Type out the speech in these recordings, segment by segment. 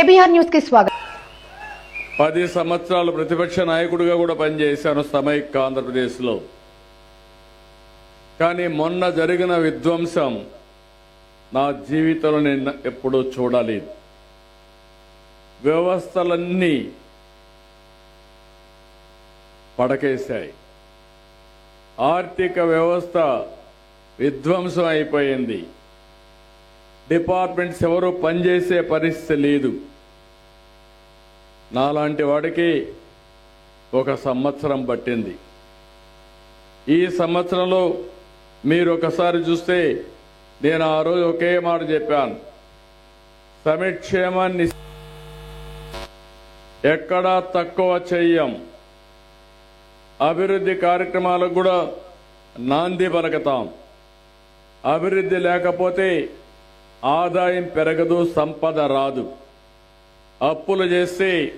KBR న్యూస్కి స్వాగతం. పది సంవత్సరాలు ప్రతిపక్ష నాయకుడిగా కూడా పనిచేశాను సమైక్య ఆంధ్రప్రదేశ్లో. కానీ మొన్న జరిగిన విధ్వంసం నా జీవితంలో నేను ఎప్పుడూ చూడలేదు. వ్యవస్థలన్నీ పడకేశాయి. ఆర్థిక వ్యవస్థ విధ్వంసం అయిపోయింది. డిపార్ట్మెంట్స్ ఎవరు పనిచేసే పరిస్థితి లేదు. నాలాంటి వాడికి ఒక సంవత్సరం పట్టింది. ఈ సంవత్సరంలో మీరు ఒకసారి చూస్తే నేను ఆ రోజు ఒకే మాట చెప్పాను. సమిక్షేమాన్ని ఎక్కడా తక్కువ చెయ్యం. అభివృద్ధి కార్యక్రమాలకు కూడా నాంది పలకతాం. అభివృద్ధి లేకపోతే ఆదాయం పెరగదు సంపద రాదు. అప్పులు చేస్తే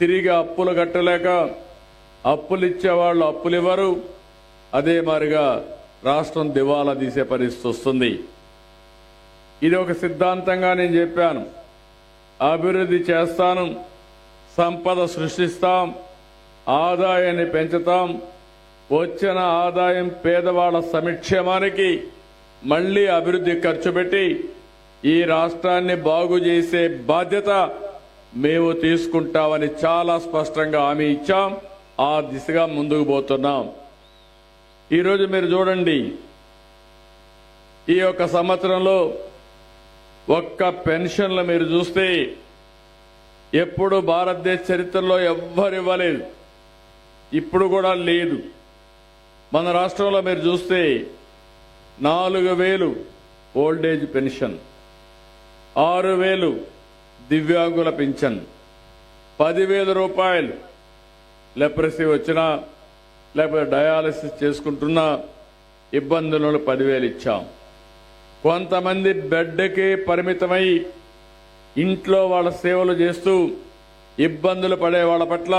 తిరిగి అప్పులు కట్టలేక అప్పులు ఇచ్చేవాళ్ళు అప్పులు ఇవ్వరు అదే మారిగా రాష్ట్రం దివాలా తీసే పరిస్థితి వస్తుంది. ఇది ఒక సిద్ధాంతంగా నేను చెప్పాను. అభివృద్ధి చేస్తాను సంపద సృష్టిస్తాం ఆదాయాన్ని పెంచుతాం. వచ్చిన ఆదాయం పేదవాళ్ళ సంక్షేమానికి మళ్ళీ అభివృద్ధి ఖర్చు పెట్టి ఈ రాష్ట్రాన్ని బాగు చేసే బాధ్యత మేము తీసుకుంటామని చాలా స్పష్టంగా హామీ ఇచ్చాం. ఆ దిశగా ముందుకు పోతున్నాం. ఈరోజు మీరు చూడండి ఈ యొక్క సంవత్సరంలో ఒక్క పెన్షన్లు మీరు చూస్తే ఎప్పుడు భారతదేశ చరిత్రలో ఎవ్వరు ఇవ్వలేదు. ఇప్పుడు కూడా లేదు. మన రాష్ట్రంలో మీరు చూస్తే నాలుగు వేలు ఓల్డేజ్ పెన్షన్ ఆరు వేలు దివ్యాంగుల పింఛన్. పదివేల రూపాయలు. లెప్రసీ వచ్చినా లేకపోతే డయాలసిస్ చేసుకుంటున్నా ఇబ్బందులను పదివేలు ఇచ్చాం. కొంతమంది బెడ్కే పరిమితమై ఇంట్లో వాళ్ళ సేవలు చేస్తూ ఇబ్బందులు పడే వాళ్ళ పట్ల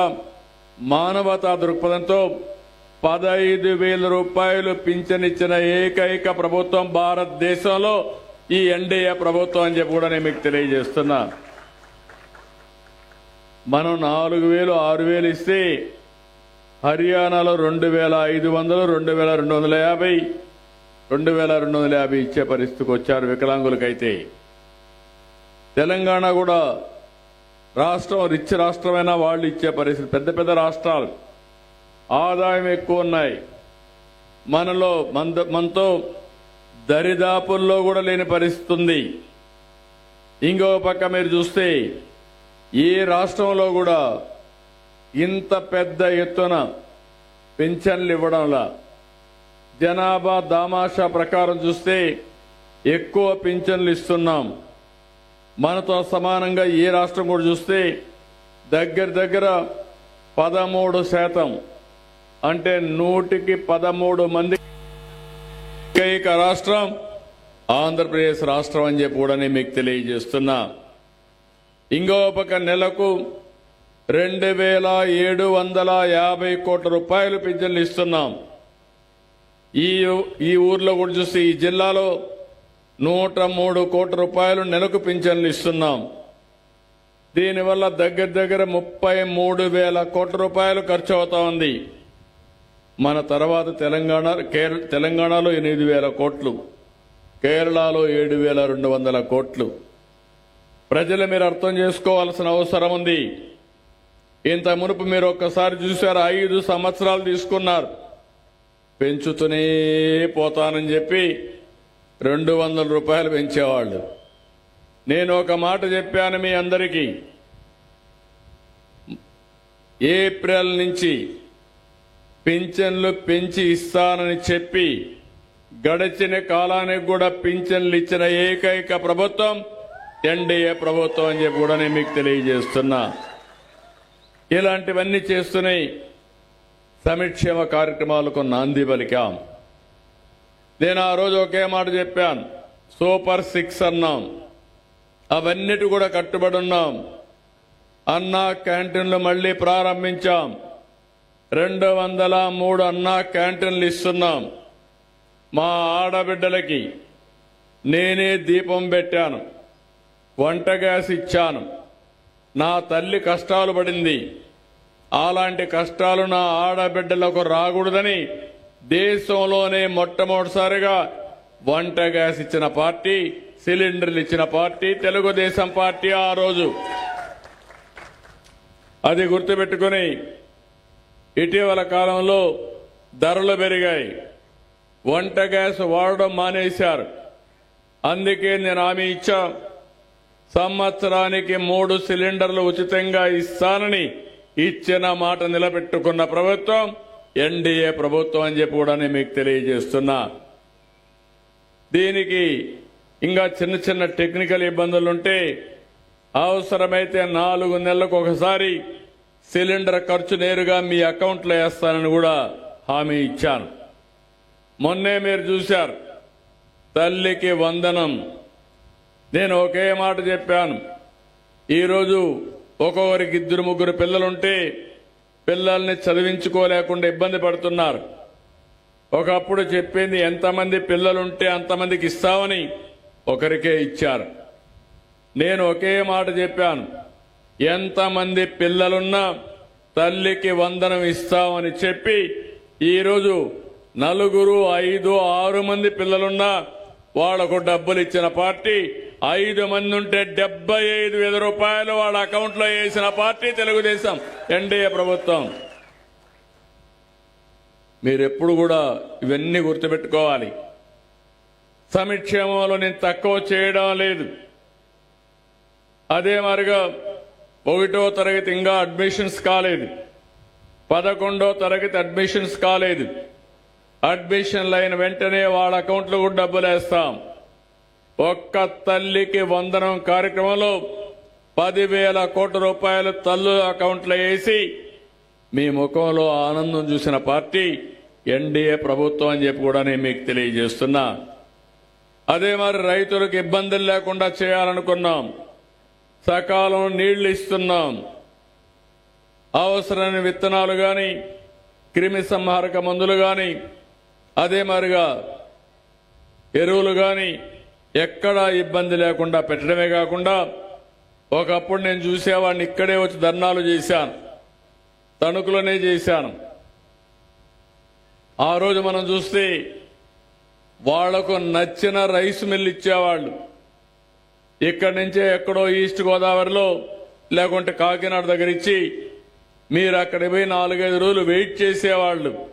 మానవతా దృక్పథంతో పదహైదు వేల రూపాయలు పింఛనిచ్చిన ఏకైక ప్రభుత్వం భారతదేశంలో ఈ ఎన్డీఏ ప్రభుత్వం అని చెప్పి కూడా నేను మీకు తెలియజేస్తున్నా. మనం నాలుగు వేలు ఆరు వేలు ఇస్తే హర్యానాలో రెండు వేల ఐదు వందలు రెండు వేల రెండు వందల యాభై రెండు వేల రెండు వందల యాభై ఇచ్చే పరిస్థితికి వచ్చారు వికలాంగులకైతే. తెలంగాణ కూడా రాష్ట్రం రిచ్ రాష్ట్రమైనా వాళ్ళు ఇచ్చే పరిస్థితి. పెద్ద పెద్ద రాష్ట్రాలు ఆదాయం ఎక్కువ ఉన్నాయి. మనలో మంద మనతో దరిదాపుల్లో కూడా లేని పరిస్థితి ఉంది. ఇంకో పక్క మీరు చూస్తే ఈ రాష్ట్రంలో కూడా ఇంత పెద్ద ఎత్తున పెన్షన్లు ఇవ్వడంలా జనాభా దామాషా ప్రకారం చూస్తే ఎక్కువ పింఛన్లు ఇస్తున్నాం. మనతో సమానంగా ఏ రాష్ట్రం కూడా చూస్తే దగ్గర దగ్గర పదమూడు శాతం అంటే నూటికి పదమూడు మంది ఏకైక రాష్ట్రం ఆంధ్రప్రదేశ్ రాష్ట్రం అని చెప్పి కూడా నేను మీకు తెలియజేస్తున్నా. ఇంకో ఒక నెలకు రెండు వేల ఏడు వందల యాభై కోట్ల రూపాయలు పింఛన్లు ఇస్తున్నాం. ఈ ఈ ఊర్లో కూడా చూస్తే ఈ జిల్లాలో నూట మూడు కోట్ల రూపాయలు నెలకు పింఛన్లు ఇస్తున్నాం. దీనివల్ల దగ్గర దగ్గర ముప్పై మూడు వేల కోట్ల రూపాయలు ఖర్చు అవుతా ఉంది. మన తర్వాత తెలంగాణ కేర- తెలంగాణలో ఎనిమిది వేల కోట్లు కేరళలో ఏడు వేల రెండు వందల కోట్లు ప్రజలు మీరు అర్థం చేసుకోవాల్సిన అవసరం ఉంది. ఇంత మునుపు మీరు ఒక్కసారి చూశారు? ఐదు సంవత్సరాలు తీసుకున్నారు. పెంచుతూనే పోతానని చెప్పి రెండు వందల రూపాయలు పెంచేవాళ్ళు. నేను ఒక మాట చెప్పాను మీ అందరికీ. ఏప్రిల్ నుంచి పింఛన్లు పెంచి ఇస్తానని చెప్పి గడిచిన కాలానికి కూడా పింఛన్లు ఇచ్చిన ఏకైక ప్రభుత్వం ఎన్డీఏ ప్రభుత్వం అని చెప్పి కూడా నేను మీకు తెలియజేస్తున్నా. ఇలాంటివన్నీ చేస్తున్నాయి సంక్షేమ కార్యక్రమాలకు నాంది పలికాం. నేను ఆ రోజు ఒకే మాట చెప్పాను. సూపర్ సిక్స్ అన్నాం. అవన్నిటి కూడా కట్టుబడి ఉన్నాం. అన్నా క్యాంటీన్లు మళ్ళీ ప్రారంభించాం. రెండు వందల మూడు అన్నా క్యాంటీన్లు ఇస్తున్నాం. మా ఆడబిడ్డలకి నేనే దీపం పెట్టాను. వంట గ్యాస్ ఇచ్చాను నా తల్లి కష్టాలు పడింది. అలాంటి కష్టాలు నా ఆడబిడ్డలకు రాకూడదని దేశంలోనే మొట్టమొదటిసారిగా వంట గ్యాస్ ఇచ్చిన పార్టీ సిలిండర్లు ఇచ్చిన పార్టీ తెలుగుదేశం పార్టీ ఆ రోజు. అది గుర్తుపెట్టుకుని ఇటీవల కాలంలో ధరలు పెరిగాయి. వంట గ్యాస్ వాడడం మానేశారు. అందుకే నేను హామీ ఇచ్చా సంవత్సరానికి మూడు సిలిండర్లు ఉచితంగా ఇస్తానని ఇచ్చిన మాట నిలబెట్టుకున్న ప్రభుత్వం ఎన్డీఏ ప్రభుత్వం అని చెప్పి కూడా నేను మీకు తెలియజేస్తున్నా. దీనికి ఇంకా చిన్న చిన్న టెక్నికల్ ఇబ్బందులుంటే అవసరమైతే నాలుగు నెలలకు ఒకసారి సిలిండర్ ఖర్చు నేరుగా మీ అకౌంట్లో వేస్తానని కూడా హామీ ఇచ్చాను. మొన్నే మీరు చూశారు తల్లికి వందనం నేను ఒకే మాట చెప్పాను. ఈరోజు ఒక్కొక్కరికి ఇద్దరు ముగ్గురు పిల్లలుంటే పిల్లల్ని చదివించుకోలేకుండా ఇబ్బంది పడుతున్నారు. ఒకప్పుడు చెప్పింది ఎంతమంది పిల్లలుంటే అంతమందికి ఇస్తామని ఒకరికే ఇచ్చారు. నేను ఒకే మాట చెప్పాను. ఎంతమంది పిల్లలున్నా తల్లికి వందనం ఇస్తామని చెప్పి ఈరోజు నలుగురు ఐదు ఆరు మంది పిల్లలున్నా వాళ్ళకు డబ్బులు ఇచ్చిన పార్టీ ఐదు మంది ఉంటే డెబ్బై ఐదు వేల రూపాయలు వాళ్ళ అకౌంట్లో వేసిన పార్టీ తెలుగుదేశం ఎన్డీఏ ప్రభుత్వం. మీరెప్పుడు కూడా ఇవన్నీ గుర్తుపెట్టుకోవాలి. సమిక్షేమంలో నేను తక్కువ చేయడం లేదు. అదే మరిగా ఒకటో తరగతి ఇంకా అడ్మిషన్స్ కాలేదు. పదకొండో తరగతి అడ్మిషన్స్ కాలేదు. అడ్మిషన్లు అయిన వెంటనే వాళ్ళ అకౌంట్లో కూడా డబ్బులు వేస్తాం ఒక్క తల్లికి వందనం కార్యక్రమంలో పదివేల కోట్ల రూపాయలు తల్లు అకౌంట్లో వేసి మీ ముఖంలో ఆనందం చూసిన పార్టీ ఎన్డీఏ ప్రభుత్వం అని చెప్పి కూడా నేను మీకు తెలియజేస్తున్నా. అదే మరి రైతులకు ఇబ్బందులు లేకుండా చేయాలనుకున్నాం. సకాలం నీళ్ళు ఇస్తున్నాం. అవసరమైన విత్తనాలు గాని క్రిమి సంహారక మందులు గాని అదే మరిగా ఎరువులు కానీ ఎక్కడా ఇబ్బంది లేకుండా పెట్టడమే కాకుండా ఒకప్పుడు నేను చూసేవాడిని ఇక్కడే వచ్చి ధర్నాలు చేశాను. తణుకులోనే చేశాను. ఆ రోజు మనం చూస్తే వాళ్ళకు నచ్చిన రైస్ మిల్ ఇచ్చేవాళ్ళు. ఇక్కడి నుంచే ఎక్కడో ఈస్ట్ గోదావరిలో లేకుంటే కాకినాడ దగ్గర ఇచ్చి మీరు అక్కడ పోయి నాలుగైదు రోజులు వెయిట్ చేసేవాళ్ళు.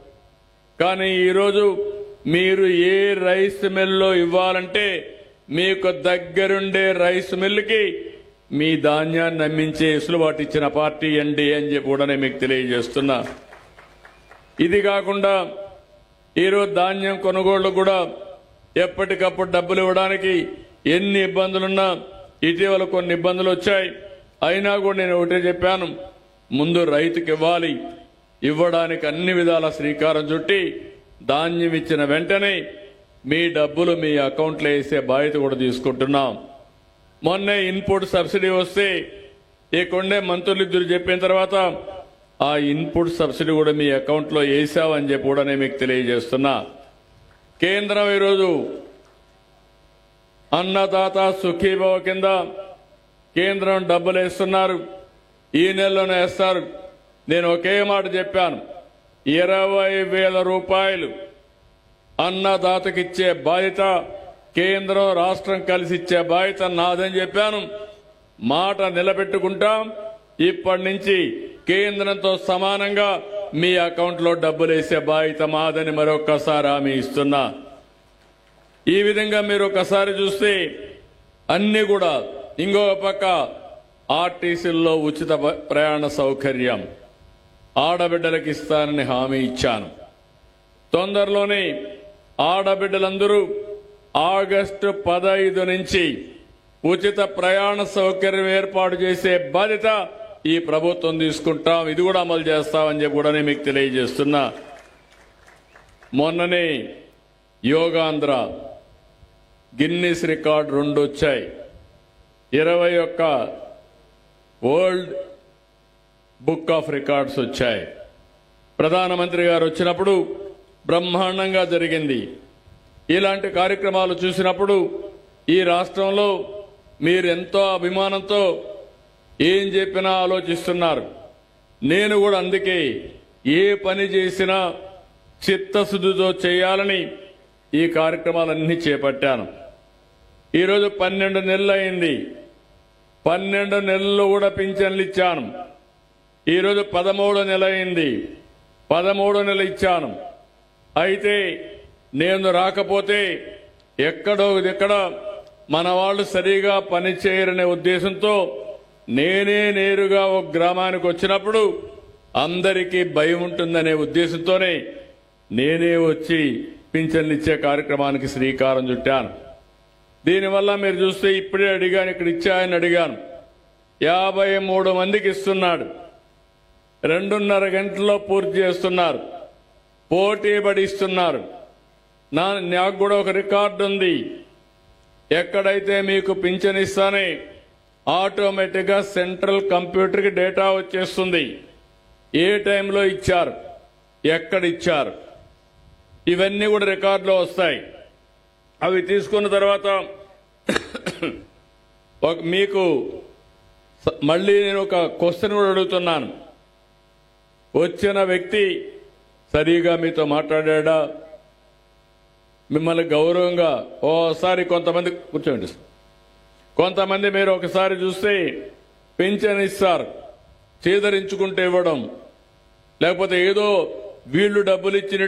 కానీ ఈరోజు మీరు ఏ రైస్ మిల్లో ఇవ్వాలంటే మీకు దగ్గరుండే రైస్ మిల్లుకి మీ ధాన్యాన్ని నమ్మించే వెసులుబాటు ఇచ్చిన పార్టీ అండి అని చెప్పి కూడా నేను మీకు తెలియజేస్తున్నా. ఇది కాకుండా ఈరోజు ధాన్యం కొనుగోళ్ళు కూడా ఎప్పటికప్పుడు డబ్బులు ఇవ్వడానికి ఎన్ని ఇబ్బందులున్నా ఇటీవల కొన్ని ఇబ్బందులు వచ్చాయి. అయినా కూడా నేను ఒకటే చెప్పాను. ముందు రైతుకి ఇవ్వాలి. ఇవ్వడానికి అన్ని విధాల శ్రీకారం చుట్టి ధాన్యం ఇచ్చిన వెంటనే మీ డబ్బులు మీ అకౌంట్లో వేసే బాధ్యత కూడా తీసుకుంటున్నాం. మొన్నే ఇన్పుట్ సబ్సిడీ వస్తే ఈ కొండే మంత్రులు ఇద్దరు చెప్పిన తర్వాత ఆ ఇన్పుట్ సబ్సిడీ కూడా మీ అకౌంట్లో వేసావని చెప్పి కూడా నేను మీకు తెలియజేస్తున్నా. కేంద్రం ఈరోజు అన్నదాత సుఖీభవ కింద కేంద్రం డబ్బులు వేస్తున్నారు. ఈ నెలలోనే వేస్తారు. నేను ఒకే మాట చెప్పాను. ఇరవై వేల రూపాయలు అన్నదాతకిచ్చే బాధ్యత కేంద్రం రాష్ట్రం కలిసి ఇచ్చే బాధ్యత నాదని చెప్పాను. మాట నిలబెట్టుకుంటాం. ఇప్పటి నుంచి కేంద్రంతో సమానంగా మీ అకౌంట్లో డబ్బులు వేసే బాధ్యత మాదని మరొక్కసారి హామీ ఇస్తున్నా. ఈ విధంగా మీరు ఒకసారి చూస్తే అన్ని కూడా ఇంకో పక్క ఆర్టీసీల్లో ఉచిత ప్రయాణ సౌకర్యం ఆడబిడ్డలకు ఇస్తానని హామీ ఇచ్చాను. తొందరలోనే ఆడబిడ్డలందరూ ఆగస్టు పదహైదు నుంచి ఉచిత ప్రయాణ సౌకర్యం ఏర్పాటు చేసే బాధ్యత ఈ ప్రభుత్వం తీసుకుంటాం. ఇది కూడా అమలు చేస్తామని చెప్పి కూడా నేను మీకు తెలియజేస్తున్నా. మొన్ననే యోగాంధ్ర గిన్నిస్ రికార్డ్ రెండు వచ్చాయి. ఇరవై ఒక్క వరల్డ్ బుక్ ఆఫ్ రికార్డ్స్ వచ్చాయి. ప్రధానమంత్రి గారు వచ్చినప్పుడు బ్రహ్మాండంగా జరిగింది. ఇలాంటి కార్యక్రమాలు చూసినప్పుడు ఈ రాష్ట్రంలో మీరు ఎంతో అభిమానంతో ఏం చెప్పినా ఆలోచిస్తున్నారు. నేను కూడా అందుకే ఏ పని చేసినా చిత్తశుద్ధితో చేయాలని ఈ కార్యక్రమాలన్నీ చేపట్టాను. ఈరోజు పన్నెండు నెలలు అయింది పన్నెండు నెలలు కూడా పింఛన్లు ఇచ్చాను. ఈరోజు పదమూడో నెల అయింది పదమూడో నెల ఇచ్చాను. అయితే నేను రాకపోతే ఎక్కడో ఎక్కడ మన వాళ్ళు సరిగా పనిచేయరనే ఉద్దేశంతో నేనే నేరుగా ఒక గ్రామానికి వచ్చినప్పుడు అందరికీ భయం ఉంటుందనే ఉద్దేశంతోనే నేనే వచ్చి పింఛన్లు ఇచ్చే కార్యక్రమానికి శ్రీకారం చుట్టాను. దీనివల్ల మీరు చూస్తే ఇప్పుడే అడిగాను ఇక్కడ ఇచ్చాయని అడిగాను. యాభై మూడు మందికి ఇస్తున్నాడు. రెండున్నర గంటల్లో పూర్తి చేస్తున్నారు. పోటీ పడిస్తున్నారు. నా నాకు కూడా ఒక రికార్డు ఉంది. ఎక్కడైతే మీకు పింఛన్ ఇస్తానే ఆటోమేటిక్గా సెంట్రల్ కంప్యూటర్కి డేటా వచ్చేస్తుంది. ఏ టైంలో ఇచ్చారు? ఎక్కడ ఇచ్చారు? ఇవన్నీ కూడా రికార్డులో వస్తాయి. అవి తీసుకున్న తర్వాత ఒక మీకు మళ్ళీ నేను ఒక క్వశ్చన్ కూడా అడుగుతున్నాను. వచ్చిన వ్యక్తి సరిగా మీతో మాట్లాడా? మిమ్మల్ని గౌరవంగా ఓసారి కొంతమంది కూర్చోండి కొంతమంది మీరు ఒకసారి చూస్తే పెన్షన్ ఇస్తారు చేదరించుకుంటే ఇవ్వడం లేకపోతే ఏదో వీళ్ళు డబ్బులు ఇచ్చిన